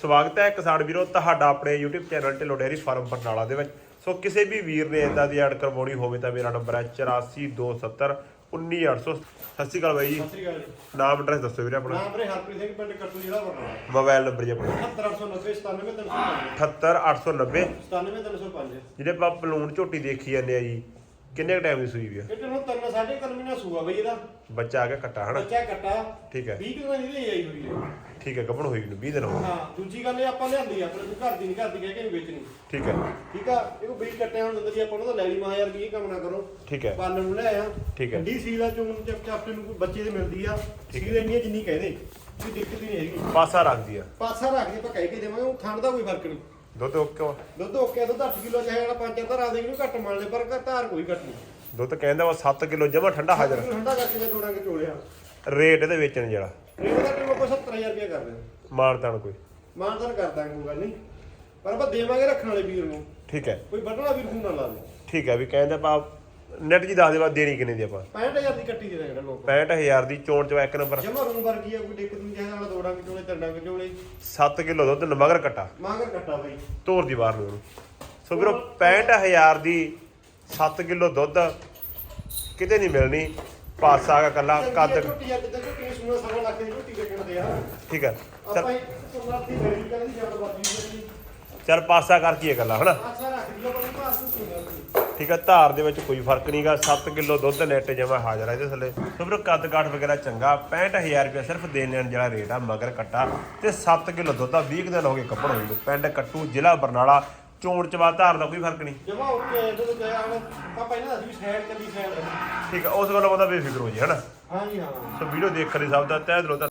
ਸਵਾਗਤ ਹੈ ਕਿਸਾਨ ਵੀਰੋ ਤੁਹਾਡਾ ਆਪਣੇ YouTube channel Dhillon dairy farm Barnala ਦੇ ਵਿੱਚ। ਸੋ ਕਿਸੇ ਵੀ ਵੀਰ ਨੇ ਇਦਾਂ ਦੀ ਐਡ ਕਰਵਾਉਣੀ ਹੋਵੇ ਤਾਂ ਮੇਰਾ ਨੰਬਰ ਹੈ 8427 19800 ਸਤਿ ਸ਼੍ਰੀ ਅਕਾਲ ਬਾਈ ਜੀ। ਸਤਿ ਸ੍ਰੀ ਅਕਾਲ ਜੀ। ਨਾਮ ਐਡਰੈਸ ਦੱਸੋ ਵੀਰੇ ਆਪਣਾ। ਨਾਮ ਰੇ ਹਰਪ੍ਰੀਤ ਸਿੰਘ ਪਿੰਡ ਕੱਟੂ ਜ਼ਿਲ੍ਹਾ ਬਰਨਾਲਾ। ਮੋਬਾਈਲ ਨੰਬਰ ਜੀ ਆਪਣਾ। 7890 97305 78890 97305 ਜਿਹੜੇ ਆਪਾਂ ਪਲੂਣ ਝੋਟੀ ਦੇਖੀ ਜਾਂਦੇ ਆ ਜੀ ਕਿੰਨੇ ਕ ਟਾਈਮ ਦੀ ਸੂਈ ਵੀ ਆ? ਇਹ ਨੂੰ ਤਿੰਨ ਸਾਢੇ ਤਿੰਨ ਮਹੀਨਾ ਸੂਆ ਬਈ ਇਹਦਾ। ਬੱਚਾ ਆ ਗਿਆ ਕੱਟਾ ਹਨਾ? ਬੱਚਾ ਕੱਟਾ। ਠੀਕ ਹੈ। 20 ਕਿਲੋ ਦੀ ਲਈ ਆਈ ਹੋਈ ਹੈ। ਠੀਕ ਹੈ ਗੱਭਣ ਹੋਈ ਨੂੰ 20 ਦਿਨ ਹੋ ਗਏ ਹਾਂ ਦੂਜੀ ਗੱਲ ਇਹ ਆਪਾਂ ਲਿਆਂਦੀ ਆ, ਆਪਣੇ ਘਰ ਦੀ ਨਹੀਂ ਘਰ ਦੀ ਕਹਿ ਕੇ ਨਹੀਂ ਵੇਚਣੀ। ਠੀਕ ਹੈ। ਠੀਕ ਆ ਇਹ ਕੋ ਬਈ ਕੱਟਿਆ ਹੁਣ ਦਿੰਦੇ ਆਪਾਂ ਨੂੰ ਤਾਂ ਲੈ ਲਈ ਮਾਂ ਯਾਰ ਵੀ ਇਹ ਕੰਮ ਨਾ ਕਰੋ। ਠੀਕ ਹੈ। ਪਾਲਣ ਨੂੰ ਲੈ ਆ। ਠੀਕ ਹੈ। ਡੀ ਸੀਲ ਚੋਂ ਚੱਪ ਚਾਪੇ ਨੂੰ ਕੋਈ ਬੱਚੇ ਦੇ ਮਿਲਦੀ ਆ। ਸੀਲ ਇੰਨੀ ਜਿੰਨੀ ਕਹਦੇ ਕੋਈ ਦਿੱਕਤ ਨਹੀਂ ਹੈਗੀ। ਪਾਸਾ ਰੱਖਦੀ ਆ। ਪਾਸਾ ਰੱਖ ਕੇ ਆਪਾਂ ਕਹਿ ਕੇ ਦੇਵਾਂਗੇ ਉਹ ਥਣ ਦਾ ਕੋਈ ਫ਼ਰਕ ਨਹੀਂ। ਦੁੱਧ ਓਕੇ ਵਾ। ਦੁੱਧ ਓਕੇ ਦੁੱਧ 8 ਕਿਲੋ ਚਾਹੇ ਵਾਲਾ 5 ਧਾਰਾਂ ਦੇ ਨੂੰ ਘੱਟ ਮੰਨ ਲੈ ਪਰ ਧਾਰ ਕੋਈ ਘੱਟ ਨਹੀਂ। ਦੁੱਧ ਕਹਿੰਦਾ ਵਾ 7 ਕਿਲੋ ਜਮਾ ਠੰਡਾ ਹਾਜ਼ਰ। ਠੰਡਾ ਕਰਕੇ ਜੇ ਤੋੜਾਂਗੇ ਚੋਲਿਆ ਰੇਟ ਇਹਦੇ ਵੇਚਣ ਜਿਹੜਾ। ਰੇਟ ਦਾ ਟਿਮੋ ਕੋ 70000 ਰੁਪਏ ਕਰ ਦੇ ਮਾਨਤਾਨ ਕੋਈ। ਮਾਨਦਾਨ ਕਰ ਦਾਂਗੇ ਕੋਈ ਗੱਲ ਨਹੀਂ। ਪਰ ਆਪਾਂ ਦੇਵਾਂਗੇ ਰੱਖਣ ਵਾਲੇ ਵੀਰ ਨੂੰ। ਠੀਕ ਹੈ। ਕੋਈ ਵੱਢਣਾ ਵੀਰ ਨੂੰ ਨਾ ਲਾ ਦੇ। ਠੀਕ ਹੈ ਵੀ ਕਹਿੰਦਾ ਆਪਾਂ ਨੈਟ ਜੀ ਦੱਸ ਦੇ ਬਾਅਦ ਦੇਣੀ ਕਿੰਨੇ ਦੀ ਆਪਾਂ? 65000 ਦੀ ਕੱਟੀ ਦੇ ਦਾਂਗੇ ਲੋਕ। 65000 ਦੀ ਚੋਣ ਚ ਇੱਕ ਨੰਬਰ। ਜਮਾ ਰੂਮ ਵਰਗੀ ਆ ਕੋਈ ਦਿੱਕਤ ਨਹੀਂ ਚਾਹੇ ਵਾਲਾ ਚੋਲੇ ਤੰਡਾਂਗੇ ਚੋਲੇ 7 ਕਿਲੋ ਦੁੱਧ ਮਗਰ ਕੱਟਾ। ਮਾਂਗਰ ਕੱਟਾ ਬਾਈ। ਤੋਰ ਦੀ ਬਾਹਰ ਨੂੰ। ਸੋ ਵੀਰੋ 65000 ਦੀ 7 ਕਿਲੋ ਦੁੱਧ ਕਿਤੇ ਨਹੀਂ ਮਿਲਣੀ। ਪਾਸਾ ਦਾ ਕੱਲਾ ਕੱਦ। ਸਵਾ ਲੱਖ ਦੀ ਦੇ ਆ। ਠੀਕ ਹੈ ਆਪਾਂ ਚੱਲ ਇੱਕ ਸੁਣਾਤੀ ਮੇਰੀ ਕਹਿੰਦੀ ਜਦ ਬਾਜੀ ਦੀ ਚੱਲ ਪਾਸਾ ਕਰ ਕੀ ਕੱਲਾ ਹਨਾ? ਆਸਾ ਠੀਕ ਹੈ ਧਾਰ ਦੇ ਵਿੱਚ ਕੋਈ ਫ਼ਰਕ ਨਹੀਂਗਾ। 7 ਕਿਲੋ ਦੁੱਧ ਨੈਟ ਜਮਾ ਹਾਜ਼ਰ ਹੈ ਇਹਦੇ ਥੱਲੇ। ਸੋ ਵੀਰੋ ਕੱਦ ਕਾਠ ਵਗੈਰਾ ਚੰਗਾ 65000 ਰੁਪਏ ਸਿਰਫ ਦੇਣ ਲੈਣ ਜਿਹੜਾ ਰੇਟ ਆ ਮਗਰ ਕੱਟਾ। ਤੇ 7 ਕਿਲੋ ਦੁੱਧ ਆ 20 ਕੁ ਦਿਨ ਹੋ ਗਏ ਕੱਪੜ ਹੋਈ ਨੂੰ। ਪਿੰਡ ਕੱਟੂ ਜ਼ਿਲ੍ਹਾ ਬਰਨਾਲਾ ਚੋਣ ਚਵਾ ਧਾਰ ਦਾ ਕੋਈ ਫ਼ਰਕ ਨਹੀਂ। ਜਮਾ ਓਕੇ ਜਦੋਂ ਤੇ ਆਣ ਆਪਾਂ ਇਹਨਾਂ ਦਾ ਵੀ ਸਾਈਡ ਕੱਲੀ ਸਾਈਡ ਠੀਕ ਹੈ ਉਸ ਗੱਲੋਂ ਬੰਦਾ ਬੇਫਿਕਰ ਹੋ ਜੀ ਹਨਾ? ਹਾਂ ਜੀ ਹਾਂ। ਸੋ ਵੀਡੀਓ ਦੇਖਣ ਲਈ ਸਭ ਦਾ ਤਹਿ ਦਿਲੋਂ।